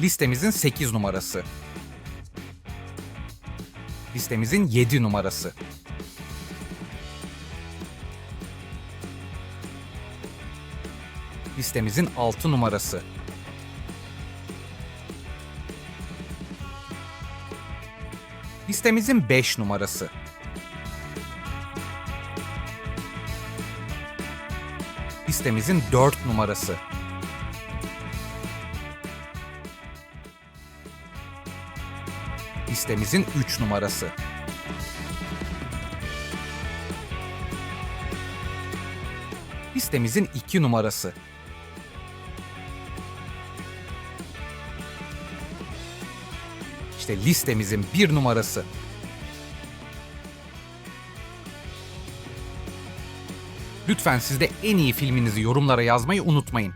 Listemizin 8 numarası. Listemizin 7 numarası. Listemizin 6 numarası. Listemizin 5 numarası. Listemizin 4 numarası. Listemizin 3 numarası. Listemizin 2 numarası. İşte listemizin bir numarası. Lütfen siz de en iyi filminizi yorumlara yazmayı unutmayın.